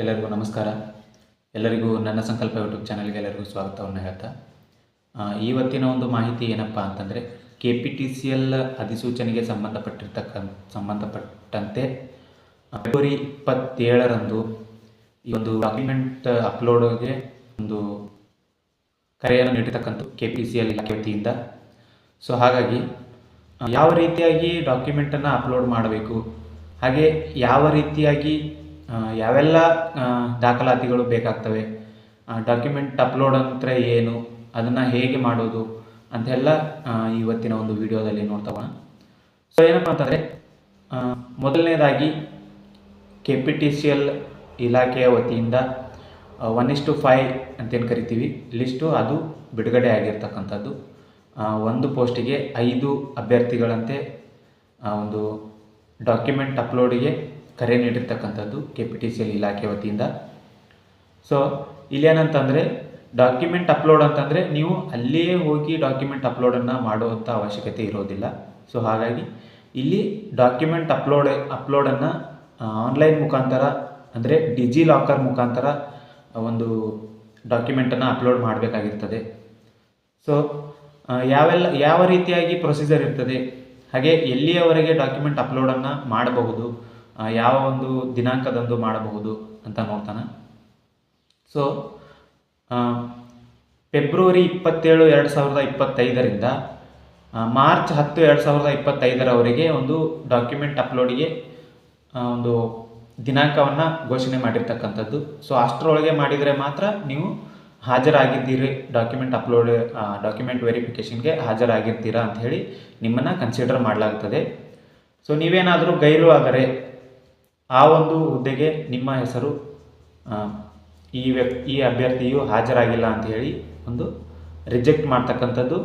ಎಲ್ಲರಿಗೂ ನಮಸ್ಕಾರ. ಎಲ್ಲರಿಗೂ ನನ್ನ ಸಂಕಲ್ಪ ಯೂಟ್ಯೂಬ್ ಚಾನಲ್ಗೆ ಎಲ್ಲರಿಗೂ ಸ್ವಾಗತವನ್ನು ಹೇಳ್ತಾ. ಇವತ್ತಿನ ಒಂದು ಮಾಹಿತಿ ಏನಪ್ಪ ಅಂತಂದರೆ K P T C L ಅಧಿಸೂಚನೆಗೆ ಸಂಬಂಧಪಟ್ಟಿರ್ತಕ್ಕ, ಸಂಬಂಧಪಟ್ಟಂತೆ ಫೆಬ್ರವರಿ ಇಪ್ಪತ್ತೇಳರಂದು ಈ ಒಂದು ಡಾಕ್ಯುಮೆಂಟ್ ಅಪ್ಲೋಡ್ಗೆ ಒಂದು ಕರೆಯನ್ನು ನೀಡಿರ್ತಕ್ಕಂಥ ಕೆ ಪಿ ಸಿ ಎಲ್ ಇಲಾಖೆ ವತಿಯಿಂದ. ಸೊ ಹಾಗಾಗಿ ಯಾವ ರೀತಿಯಾಗಿ ಡಾಕ್ಯುಮೆಂಟನ್ನು ಅಪ್ಲೋಡ್ ಮಾಡಬೇಕು, ಹಾಗೆ ಯಾವ ರೀತಿಯಾಗಿ ಯಾವೆಲ್ಲ ದಾಖಲಾತಿಗಳು ಬೇಕಾಗ್ತವೆ? ಡಾಕ್ಯುಮೆಂಟ್ ಅಪ್ಲೋಡ್ ಅಂದರೆ ಏನು? ಅದನ್ನು ಹೇಗೆ ಮಾಡೋದು? ಅಂತೆಲ್ಲ ಇವತ್ತಿನ ಒಂದು ವಿಡಿಯೋದಲ್ಲಿ ನೋಡ್ತಾ ಸೊ ಏನಪ್ಪ ಅಂತಂದರೆ ಮೊದಲನೇದಾಗಿ K P T C L ಇಲಾಖೆಯ ವತಿಯಿಂದ ಒನ್ ಇಷ್ಟು ಫೈ ಅಂತೇನು ಕರಿತೀವಿ? ಲಿಸ್ಟು ಅದು ಬಿಡುಗಡೆ ಆಗಿರ್ತಕ್ಕಂಥದ್ದು. ಒಂದು ಪೋಸ್ಟಿಗೆ ಐದು ಅಭ್ಯರ್ಥಿಗಳಂತೆ ಒಂದು ಡಾಕ್ಯುಮೆಂಟ್ ಅಪ್ಲೋಡಿಗೆ ಕರೆ ನೀಡಿರ್ತಕ್ಕಂಥದ್ದು K P T C L ಇಲಾಖೆ ವತಿಯಿಂದ. ಸೊ ಇಲ್ಲೇನಂತಂದರೆ ಡಾಕ್ಯುಮೆಂಟ್ ಅಪ್ಲೋಡ್ ಅಂತಂದರೆ ನೀವು ಅಲ್ಲಿಯೇ ಹೋಗಿ ಡಾಕ್ಯುಮೆಂಟ್ ಅಪ್ಲೋಡನ್ನು ಮಾಡುವಂಥ ಅವಶ್ಯಕತೆ ಇರೋದಿಲ್ಲ. ಸೊ ಹಾಗಾಗಿ ಇಲ್ಲಿ ಡಾಕ್ಯುಮೆಂಟ್ ಅಪ್ಲೋಡ್ ಅಪ್ಲೋಡನ್ನು ಆನ್ಲೈನ್ ಮುಖಾಂತರ ಅಂದರೆ ಡಿಜಿ ಲಾಕರ್ ಮುಖಾಂತರ ಒಂದು ಡಾಕ್ಯುಮೆಂಟನ್ನು ಅಪ್ಲೋಡ್ ಮಾಡಬೇಕಾಗಿರ್ತದೆ. ಸೊ ಯಾವೆಲ್ಲ, ಯಾವ ರೀತಿಯಾಗಿ ಪ್ರೊಸೀಜರ್ ಇರ್ತದೆ? ಹಾಗೆ ಎಲ್ಲಿಯವರೆಗೆ ಡಾಕ್ಯುಮೆಂಟ್ ಅಪ್ಲೋಡನ್ನು ಮಾಡಬಹುದು? ಯಾವ ಒಂದು ದಿನಾಂಕದಂದು ಮಾಡಬಹುದು ಅಂತ ನೋಡ್ತಾನೆ. ಸೊ ಫೆಬ್ರವರಿ ಇಪ್ಪತ್ತೇಳು ಎರಡು ಸಾವಿರದ ಇಪ್ಪತ್ತೈದರಿಂದ ಮಾರ್ಚ್ ಹತ್ತು ಎರಡು ಸಾವಿರದ ಇಪ್ಪತ್ತೈದರವರೆಗೆ ಒಂದು ಡಾಕ್ಯುಮೆಂಟ್ ಅಪ್ಲೋಡಿಗೆ ಒಂದು ದಿನಾಂಕವನ್ನು ಘೋಷಣೆ ಮಾಡಿರ್ತಕ್ಕಂಥದ್ದು. ಸೊ ಅಷ್ಟರೊಳಗೆ ಮಾಡಿದರೆ ಮಾತ್ರ ನೀವು ಹಾಜರಾಗಿದ್ದೀರಿ ಡಾಕ್ಯುಮೆಂಟ್ ಅಪ್ಲೋಡ್ ಡಾಕ್ಯುಮೆಂಟ್ ವೆರಿಫಿಕೇಷನ್ಗೆ ಹಾಜರಾಗಿರ್ತೀರಾ ಅಂತ ಹೇಳಿ ನಿಮ್ಮನ್ನು ಕನ್ಸಿಡರ್ ಮಾಡಲಾಗ್ತದೆ. ಸೊ ನೀವೇನಾದರೂ ಗೈರು ಆದರೆ ಆ ಒಂದು ಹುದ್ದೆಗೆ ನಿಮ್ಮ ಹೆಸರು ಈ ವ್ಯಕ್ತಿ, ಈ ಅಭ್ಯರ್ಥಿಯು ಹಾಜರಾಗಿಲ್ಲ ಅಂತ ಹೇಳಿ ಒಂದು ರಿಜೆಕ್ಟ್ ಮಾಡ್ತಕ್ಕಂಥದ್ದು,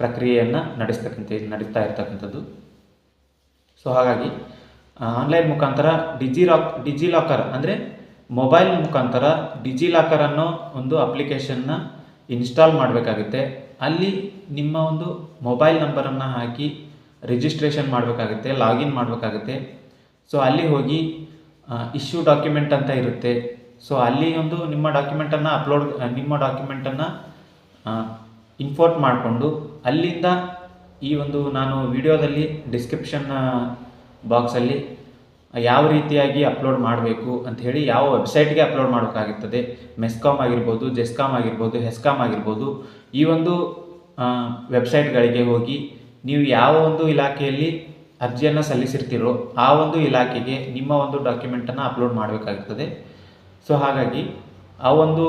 ಪ್ರಕ್ರಿಯೆಯನ್ನು ನಡೆಸ್ತಕ್ಕಂಥ ನಡೀತಾ ಇರ್ತಕ್ಕಂಥದ್ದು. ಸೊ ಹಾಗಾಗಿ ಆನ್ಲೈನ್ ಮುಖಾಂತರ ಡಿಜಿ ಲಾಕ್ ಡಿಜಿ ಲಾಕರ್ ಅಂದರೆ ಮೊಬೈಲ್ ಮುಖಾಂತರ ಡಿಜಿ ಲಾಕರ್ ಅನ್ನೋ ಒಂದು ಅಪ್ಲಿಕೇಶನ್ನ ಇನ್ಸ್ಟಾಲ್ ಮಾಡಬೇಕಾಗುತ್ತೆ. ಅಲ್ಲಿ ನಿಮ್ಮ ಒಂದು ಮೊಬೈಲ್ ನಂಬರನ್ನು ಹಾಕಿ ರಿಜಿಸ್ಟ್ರೇಷನ್ ಮಾಡಬೇಕಾಗುತ್ತೆ ಲಾಗಿನ್ ಮಾಡಬೇಕಾಗುತ್ತೆ. ಸೊ ಅಲ್ಲಿ ಹೋಗಿ ಇಶ್ಯೂ ಡಾಕ್ಯುಮೆಂಟ್ ಅಂತ ಇರುತ್ತೆ. ಸೊ ಅಲ್ಲಿ ಒಂದು ನಿಮ್ಮ ಡಾಕ್ಯುಮೆಂಟನ್ನು ಅಪ್ಲೋಡ್ ನಿಮ್ಮ ಡಾಕ್ಯುಮೆಂಟನ್ನು ಇನ್ಫೋರ್ಟ್ ಮಾಡಿಕೊಂಡು, ಅಲ್ಲಿಂದ ಈ ಒಂದು ನಾನು ವಿಡಿಯೋದಲ್ಲಿ ಡಿಸ್ಕ್ರಿಪ್ಷನ್ ಬಾಕ್ಸಲ್ಲಿ ಯಾವ ರೀತಿಯಾಗಿ ಅಪ್ಲೋಡ್ ಮಾಡಬೇಕು ಅಂತ ಹೇಳಿ ಯಾವ ವೆಬ್ಸೈಟ್ಗೆ ಅಪ್ಲೋಡ್ ಮಾಡೋಕ್ಕಾಗುತ್ತದೆ ಮೆಸ್ಕಾಮ್ ಆಗಿರ್ಬೋದು ಜೆಸ್ಕಾಮ್ ಆಗಿರ್ಬೋದು ಹೆಸ್ಕಾಮ್ ಆಗಿರ್ಬೋದು, ಈ ಒಂದು ವೆಬ್ಸೈಟ್ಗಳಿಗೆ ಹೋಗಿ ನೀವು ಯಾವ ಒಂದು ಇಲಾಖೆಯಲ್ಲಿ ಅರ್ಜಿಯನ್ನು ಸಲ್ಲಿಸಿರ್ತಿರೋ ಆ ಒಂದು ಇಲಾಖೆಗೆ ನಿಮ್ಮ ಒಂದು ಡಾಕ್ಯುಮೆಂಟನ್ನು ಅಪ್ಲೋಡ್ ಮಾಡಬೇಕಾಗ್ತದೆ. ಸೊ ಹಾಗಾಗಿ ಆ ಒಂದು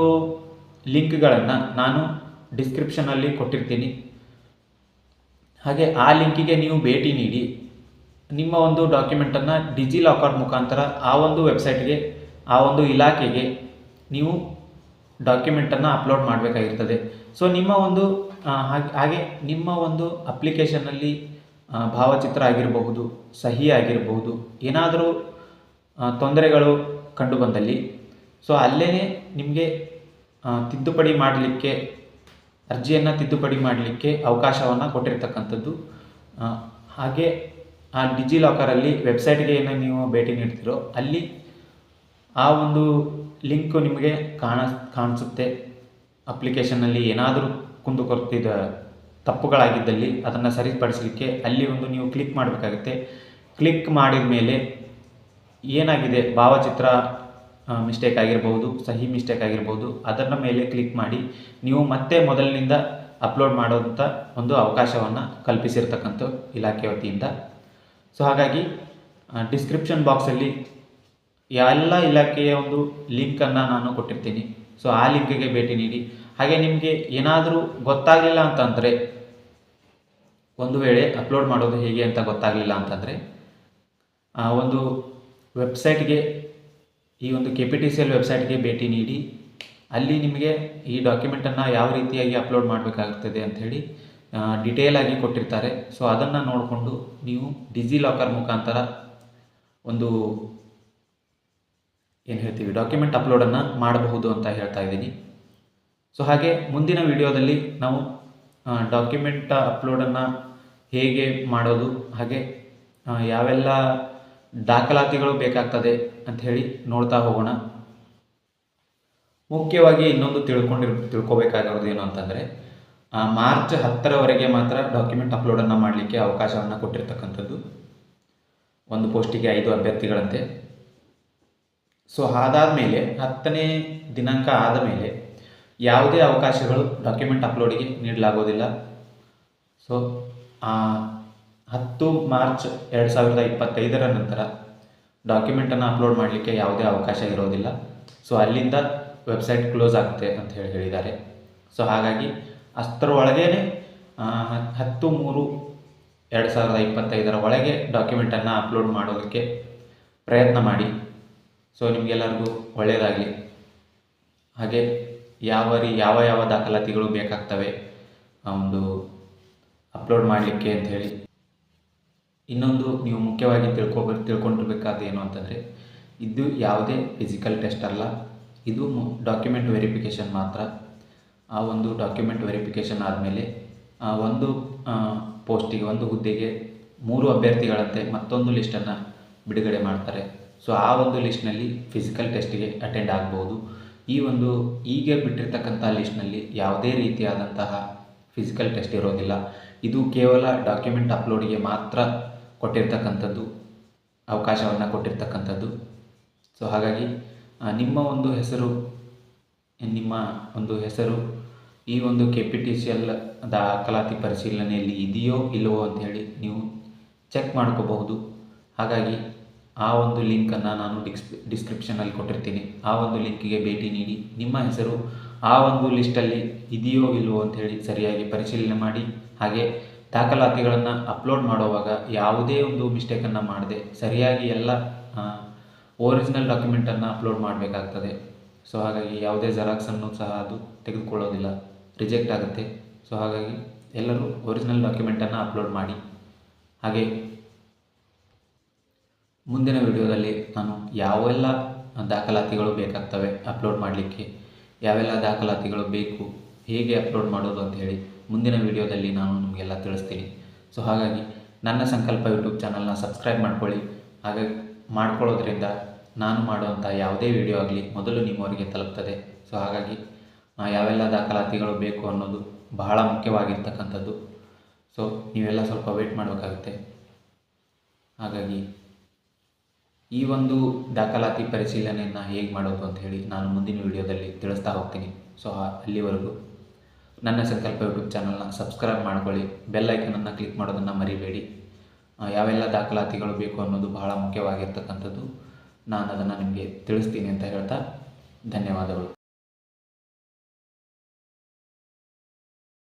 ಲಿಂಕ್ಗಳನ್ನು ನಾನು ಡಿಸ್ಕ್ರಿಪ್ಷನಲ್ಲಿ ಕೊಟ್ಟಿರ್ತೀನಿ. ಹಾಗೆ ಆ ಲಿಂಕಿಗೆ ನೀವು ಭೇಟಿ ನೀಡಿ, ನಿಮ್ಮ ಒಂದು ಡಾಕ್ಯುಮೆಂಟನ್ನು ಡಿಜಿ ಲಾಕರ್ ಮುಖಾಂತರ ಆ ಒಂದು ವೆಬ್ಸೈಟ್ಗೆ ಆ ಒಂದು ಇಲಾಖೆಗೆ ನೀವು ಡಾಕ್ಯುಮೆಂಟನ್ನು ಅಪ್ಲೋಡ್ ಮಾಡಬೇಕಾಗಿರ್ತದೆ. ಸೊ ನಿಮ್ಮ ಒಂದು ಹಾಗೆ ನಿಮ್ಮ ಒಂದು ಅಪ್ಲಿಕೇಶನಲ್ಲಿ ಭಾವಚಿತ್ರ ಆಗಿರಬಹುದು, ಸಹಿ ಆಗಿರಬಹುದು, ಏನಾದರೂ ತೊಂದರೆಗಳು ಕಂಡು ಬಂದಲ್ಲಿ ಸೊ ಅಲ್ಲೇ ನಿಮಗೆ ತಿದ್ದುಪಡಿ ಮಾಡಲಿಕ್ಕೆ, ಅರ್ಜಿಯನ್ನು ತಿದ್ದುಪಡಿ ಮಾಡಲಿಕ್ಕೆ ಅವಕಾಶವನ್ನು ಕೊಟ್ಟಿರ್ತಕ್ಕಂಥದ್ದು. ಹಾಗೆ ಆ ಡಿಜಿ ಲಾಕರಲ್ಲಿ ವೆಬ್ಸೈಟ್ಗೆ ಏನು ನೀವು ಭೇಟಿ ನೀಡ್ತೀರೋ, ಅಲ್ಲಿ ಆ ಒಂದು ಲಿಂಕು ನಿಮಗೆ ಕಾಣ, ಕಾಣಿಸುತ್ತೆ. ಅಪ್ಲಿಕೇಶನಲ್ಲಿ ಏನಾದರೂ ಕುಂದುಕೊರತಿದ ತಪ್ಪುಗಳಾಗಿದ್ದಲ್ಲಿ ಅದನ್ನು ಸರಿಪಡಿಸಲಿಕ್ಕೆ ಅಲ್ಲಿ ಒಂದು ನೀವು ಕ್ಲಿಕ್ ಮಾಡಬೇಕಾಗುತ್ತೆ. ಕ್ಲಿಕ್ ಮಾಡಿದ ಮೇಲೆ ಏನಾಗಿದೆ? ಭಾವಚಿತ್ರ ಮಿಸ್ಟೇಕ್ ಆಗಿರ್ಬೋದು, ಸಹಿ ಮಿಸ್ಟೇಕ್ ಆಗಿರ್ಬೋದು ಅದರ ಮೇಲೆ ಕ್ಲಿಕ್ ಮಾಡಿ ನೀವು ಮತ್ತೆ ಮೊದಲಿನಿಂದ ಅಪ್ಲೋಡ್ ಮಾಡೋಂಥ ಒಂದು ಅವಕಾಶವನ್ನು ಕಲ್ಪಿಸಿರ್ತಕ್ಕಂಥ ಇಲಾಖೆ ವತಿಯಿಂದ. ಸೊ ಹಾಗಾಗಿ ಡಿಸ್ಕ್ರಿಪ್ಷನ್ ಬಾಕ್ಸಲ್ಲಿ ಎಲ್ಲ ಇಲಾಖೆಯ ಒಂದು ಲಿಂಕನ್ನು ನಾನು ಕೊಟ್ಟಿರ್ತೀನಿ. ಸೊ ಆ ಲಿಂಕ್ಗೆ ಭೇಟಿ ನೀಡಿ. ಹಾಗೆ ನಿಮಗೆ ಏನಾದರೂ ಗೊತ್ತಾಗಲಿಲ್ಲ ಅಂತಂದರೆ ಒಂದು ವೇಳೆ ಅಪ್ಲೋಡ್ ಮಾಡೋದು ಹೇಗೆ ಅಂತ ಗೊತ್ತಾಗಲಿಲ್ಲ ಅಂತಂದರೆ ಒಂದು ವೆಬ್ಸೈಟ್ಗೆ, ಈ ಒಂದು K P T C L ವೆಬ್ಸೈಟ್ಗೆ ಭೇಟಿ ನೀಡಿ, ಅಲ್ಲಿ ನಿಮಗೆ ಈ ಡಾಕ್ಯುಮೆಂಟನ್ನು ಯಾವ ರೀತಿಯಾಗಿ ಅಪ್ಲೋಡ್ ಮಾಡಬೇಕಾಗುತ್ತದೆ ಅಂಥೇಳಿ ಡಿಟೇಲ್ ಆಗಿ ಕೊಟ್ಟಿರ್ತಾರೆ. ಸೊ ಅದನ್ನು ನೋಡಿಕೊಂಡು ನೀವು ಡಿಜಿ ಲಾಕರ್ ಮುಖಾಂತರ ಒಂದು ಏನು ಹೇಳ್ತೀವಿ, ಡಾಕ್ಯುಮೆಂಟ್ ಅಪ್ಲೋಡನ್ನು ಮಾಡಬಹುದು ಅಂತ ಹೇಳ್ತಾ ಇದ್ದೀನಿ. ಸೊ ಹಾಗೆ ಮುಂದಿನ ವಿಡಿಯೋದಲ್ಲಿ ನಾವು ಡಾಕ್ಯುಮೆಂಟ್ ಅಪ್ಲೋಡನ್ನು ಹೇಗೆ ಮಾಡೋದು, ಹಾಗೆ ಯಾವೆಲ್ಲ ದಾಖಲಾತಿಗಳು ಬೇಕಾಗ್ತದೆ ಅಂಥೇಳಿ ನೋಡ್ತಾ ಹೋಗೋಣ. ಮುಖ್ಯವಾಗಿ ಇನ್ನೊಂದು ತಿಳ್ಕೊಂಡಿರ್, ತಿಳ್ಕೊಬೇಕಾಗಿರೋದು ಏನು ಅಂತಂದರೆ ಮಾರ್ಚ್ ಹತ್ತರವರೆಗೆ ಮಾತ್ರ ಡಾಕ್ಯುಮೆಂಟ್ ಅಪ್ಲೋಡನ್ನು ಮಾಡಲಿಕ್ಕೆ ಅವಕಾಶವನ್ನು ಕೊಟ್ಟಿರ್ತಕ್ಕಂಥದ್ದು. ಒಂದು ಪೋಸ್ಟಿಗೆ ಐದು ಅಭ್ಯರ್ಥಿಗಳಂತೆ. ಸೊ ಅದಾದಮೇಲೆ ಹತ್ತನೇ ದಿನಾಂಕ ಆದ ಮೇಲೆ ಯಾವುದೇ ಅವಕಾಶಗಳು ಡಾಕ್ಯುಮೆಂಟ್ ಅಪ್ಲೋಡಿಗೆ ನೀಡಲಾಗೋದಿಲ್ಲ ಸೊ ಹತ್ತು ಮಾರ್ಚ್ ಎರಡು ಸಾವಿರದ ಇಪ್ಪತ್ತೈದರ ನಂತರ ಡಾಕ್ಯುಮೆಂಟನ್ನು ಅಪ್ಲೋಡ್ ಮಾಡಲಿಕ್ಕೆ ಯಾವುದೇ ಅವಕಾಶ ಇರೋದಿಲ್ಲ. ಸೊ ಅಲ್ಲಿಂದ ವೆಬ್ಸೈಟ್ ಕ್ಲೋಸ್ ಆಗುತ್ತೆ ಅಂತ ಹೇಳಿ ಹೇಳಿದ್ದಾರೆ. ಸೊ ಹಾಗಾಗಿ ಅಷ್ಟರ ಒಳಗೇ ಹತ್ತು ಮೂರು ಎರಡು ಸಾವಿರದ ಇಪ್ಪತ್ತೈದರ ಒಳಗೆ ಡಾಕ್ಯುಮೆಂಟನ್ನು ಅಪ್ಲೋಡ್ ಮಾಡೋದಕ್ಕೆ ಪ್ರಯತ್ನ ಮಾಡಿ. ಸೊ ನಿಮಗೆಲ್ಲರಿಗೂ ಒಳ್ಳೆಯದಾಗಲಿ ಹಾಗೆ ಯಾವ ರೀ, ಯಾವ ಯಾವ ದಾಖಲಾತಿಗಳು ಬೇಕಾಗ್ತವೆ? ಆ ಒಂದು ಅಪ್ಲೋಡ್ ಮಾಡಲಿಕ್ಕೆ ಅಂಥೇಳಿ ಇನ್ನೊಂದು ನೀವು ಮುಖ್ಯವಾಗಿ ತಿಳ್ಕೊಬ ತಿಳ್ಕೊಂಡಿರ್ಬೇಕಾದ ಏನು ಅಂತಂದರೆ, ಇದು ಯಾವುದೇ ಫಿಸಿಕಲ್ ಟೆಸ್ಟ್ ಅಲ್ಲ. ಇದು ಡಾಕ್ಯುಮೆಂಟ್ ವೆರಿಫಿಕೇಷನ್ ಮಾತ್ರ. ಆ ಒಂದು ಡಾಕ್ಯುಮೆಂಟ್ ವೆರಿಫಿಕೇಷನ್ ಆದಮೇಲೆ ಒಂದು ಪೋಸ್ಟಿಗೆ ಒಂದು ಹುದ್ದೆಗೆ ಮೂರು ಅಭ್ಯರ್ಥಿಗಳಂತೆ ಮತ್ತೊಂದು ಲಿಸ್ಟನ್ನು ಬಿಡುಗಡೆ ಮಾಡ್ತಾರೆ. ಸೊ ಆ ಒಂದು ಲಿಸ್ಟ್ನಲ್ಲಿ ಫಿಸಿಕಲ್ ಟೆಸ್ಟಿಗೆ ಅಟೆಂಡ್ ಆಗ್ಬೋದು. ಈ ಒಂದು ಈಗೇ ಬಿಟ್ಟಿರ್ತಕ್ಕಂಥ ಲಿಸ್ಟ್ನಲ್ಲಿ ಯಾವುದೇ ರೀತಿಯಾದಂತಹ ಫಿಸಿಕಲ್ ಟೆಸ್ಟ್ ಇರೋದಿಲ್ಲ. ಇದು ಕೇವಲ ಡಾಕ್ಯುಮೆಂಟ್ ಅಪ್ಲೋಡಿಗೆ ಮಾತ್ರ ಕೊಟ್ಟಿರ್ತಕ್ಕಂಥದ್ದು, ಅವಕಾಶವನ್ನು ಕೊಟ್ಟಿರ್ತಕ್ಕಂಥದ್ದು. ಸೊ ಹಾಗಾಗಿ ನಿಮ್ಮ ಒಂದು ಹೆಸರು, ನಿಮ್ಮ ಒಂದು ಹೆಸರು, ಈ ಒಂದು K P T C L ದಾಖಲಾತಿ ಪರಿಶೀಲನೆಯಲ್ಲಿ ಇದೆಯೋ ಇಲ್ಲವೋ ಅಂಥೇಳಿ ನೀವು ಚೆಕ್ ಮಾಡ್ಕೋಬಹುದು. ಹಾಗಾಗಿ ಆ ಒಂದು ಲಿಂಕನ್ನು ನಾನು ಡಿಕ್ಸ್ ಡಿಸ್ಕ್ರಿಪ್ಷನಲ್ಲಿ ಕೊಟ್ಟಿರ್ತೀನಿ. ಆ ಒಂದು ಲಿಂಕಿಗೆ ಭೇಟಿ ನೀಡಿ. ನಿಮ್ಮ ಹೆಸರು, ಆ ಒಂದು ಲಿಸ್ಟಲ್ಲಿ ಇದೆಯೋ ಇಲ್ಲವೋ ಅಂಥೇಳಿ ಸರಿಯಾಗಿ ಪರಿಶೀಲನೆ ಮಾಡಿ. ಹಾಗೆ ದಾಖಲಾತಿಗಳನ್ನು ಅಪ್ಲೋಡ್ ಮಾಡುವಾಗ ಯಾವುದೇ ಒಂದು ಮಿಸ್ಟೇಕನ್ನು ಮಾಡದೆ ಸರಿಯಾಗಿ ಎಲ್ಲ ಒರಿಜಿನಲ್ ಡಾಕ್ಯುಮೆಂಟನ್ನು ಅಪ್ಲೋಡ್ ಮಾಡಬೇಕಾಗ್ತದೆ. ಸೊ ಹಾಗಾಗಿ ಯಾವುದೇ ಜೆರಾಕ್ಸನ್ನು ಸಹ ಅದು ತೆಗೆದುಕೊಳ್ಳೋದಿಲ್ಲ. ರಿಜೆಕ್ಟ್ ಆಗುತ್ತೆ. ಸೊ ಹಾಗಾಗಿ ಎಲ್ಲರೂ ಒರಿಜಿನಲ್ ಡಾಕ್ಯುಮೆಂಟನ್ನು ಅಪ್ಲೋಡ್ ಮಾಡಿ. ಹಾಗೆ ಮುಂದಿನ ವಿಡಿಯೋದಲ್ಲಿ ನಾನು ಯಾವೆಲ್ಲ ದಾಖಲಾತಿಗಳು ಬೇಕಾಗ್ತವೆ ಅಪ್ಲೋಡ್ ಮಾಡಲಿಕ್ಕೆ ಯಾವೆಲ್ಲ ದಾಖಲಾತಿಗಳು ಬೇಕು, ಹೇಗೆ ಅಪ್ಲೋಡ್ ಮಾಡೋದು ಅಂತ ಹೇಳಿ ಮುಂದಿನ ವಿಡಿಯೋದಲ್ಲಿ ನಾನು ನಿಮಗೆಲ್ಲ ತಿಳಿಸ್ತೀನಿ. ಸೊ ಹಾಗಾಗಿ ನನ್ನ ಸಂಕಲ್ಪ ಯೂಟ್ಯೂಬ್ ಚಾನಲ್ನ ಸಬ್ಸ್ಕ್ರೈಬ್ ಮಾಡ್ಕೊಳ್ಳಿ. ಹಾಗಾಗಿ ಮಾಡ್ಕೊಳ್ಳೋದ್ರಿಂದ ನಾನು ಮಾಡುವಂಥ ಯಾವುದೇ ವಿಡಿಯೋ ಆಗಲಿ ಮೊದಲು ನಿಮ್ಮವರಿಗೆ ತಲುಪ್ತದೆ. ಸೊ ಹಾಗಾಗಿ ಯಾವೆಲ್ಲ ದಾಖಲಾತಿಗಳು ಬೇಕು ಅನ್ನೋದು ಬಹಳ ಮುಖ್ಯವಾಗಿರ್ತಕ್ಕಂಥದ್ದು. ಸೊ ನೀವೆಲ್ಲ ಸ್ವಲ್ಪ ವೆಯ್ಟ್ ಮಾಡಬೇಕಾಗುತ್ತೆ. ಹಾಗಾಗಿ ಈ ಒಂದು ದಾಖಲಾತಿ ಪರಿಶೀಲನೆಯನ್ನು ಹೇಗೆ ಮಾಡೋದು ಅಂತ ಹೇಳಿ ನಾನು ಮುಂದಿನ ವಿಡಿಯೋದಲ್ಲಿ ತಿಳಿಸ್ತಾ ಹೋಗ್ತೀನಿ. ಸೊ ಅಲ್ಲಿವರೆಗೂ ನನ್ನ ಸಂಕಲ್ಪ ಯೂಟ್ಯೂಬ್ ಚಾನಲ್ನ ಸಬ್ಸ್ಕ್ರೈಬ್ ಮಾಡ್ಕೊಳ್ಳಿ, ಬೆಲ್ ಐಕನನ್ನು ಕ್ಲಿಕ್ ಮಾಡೋದನ್ನು ಮರಿಬೇಡಿ. ಯಾವೆಲ್ಲ ದಾಖಲಾತಿಗಳು ಬೇಕು ಅನ್ನೋದು ಬಹಳ ಮುಖ್ಯವಾಗಿರ್ತಕ್ಕಂಥದ್ದು ನಾನು ಅದನ್ನು ನಿಮಗೆ ತಿಳಿಸ್ತೀನಿ ಅಂತ ಹೇಳ್ತಾ ಧನ್ಯವಾದಗಳು.